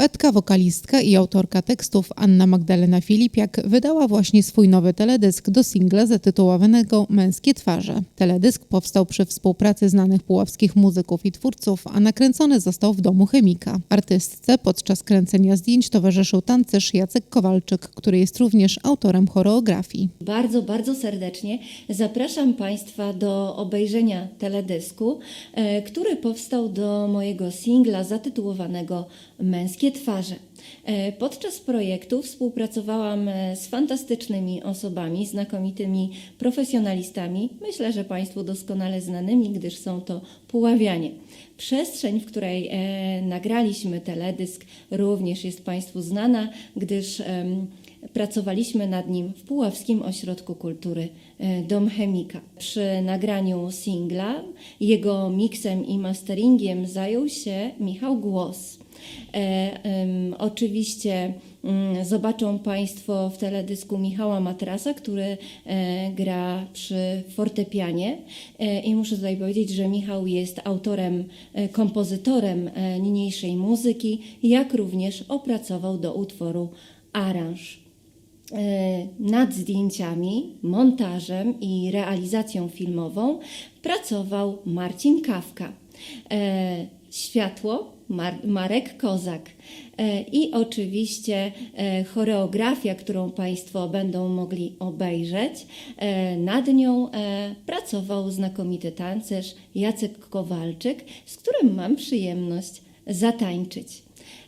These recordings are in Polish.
Poetka, wokalistka i autorka tekstów Anna Magdalena Filipiak wydała właśnie swój nowy teledysk do singla zatytułowanego Męskie twarze. Teledysk powstał przy współpracy znanych puławskich muzyków i twórców, a nakręcony został w domu chemika. Artystce podczas kręcenia zdjęć towarzyszył tancerz Jacek Kowalczyk, który jest również autorem choreografii. Bardzo, bardzo serdecznie zapraszam Państwa do obejrzenia teledysku, e, który powstał do mojego singla zatytułowanego Męskie twarze. Podczas projektu współpracowałam e, z fantastycznymi osobami, znakomitymi profesjonalistami, myślę, że Państwu doskonale znanymi, gdyż są to Puławianie. Przestrzeń, w której e, nagraliśmy teledysk, również jest Państwu znana, gdyż Pracowaliśmy nad nim w Puławskim Ośrodku Kultury e, Dom Chemika. Przy nagraniu singla, jego miksem i masteringiem zajął się Michał Głos. E, oczywiście mm, zobaczą Państwo w teledysku Michała Matrasa, który e, gra przy fortepianie. E, I muszę tutaj powiedzieć, że Michał jest autorem, kompozytorem niniejszej muzyki, jak również opracował do utworu aranż. Nad zdjęciami, montażem i realizacją filmową pracował Marcin Kawka. Światło Mar- Marek Kozak. E, I oczywiście e, choreografia, którą Państwo będą mogli obejrzeć. E, Nad nią pracował znakomity tancerz Jacek Kowalczyk, z którym mam przyjemność zatańczyć.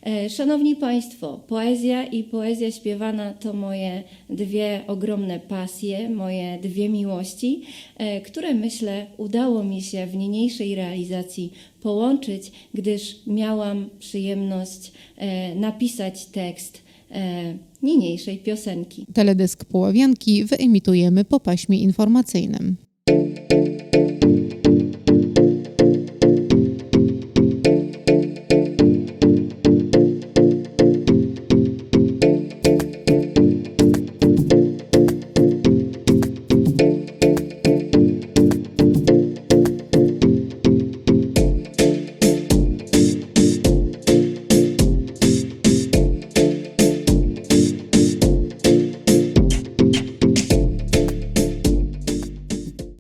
E, Szanowni Państwo, poezja i poezja śpiewana to moje dwie ogromne pasje, moje dwie miłości, e, które myślę udało mi się w niniejszej realizacji połączyć, gdyż miałam przyjemność e, napisać tekst niniejszej piosenki. Teledysk Puławianki wyemitujemy po paśmie informacyjnym.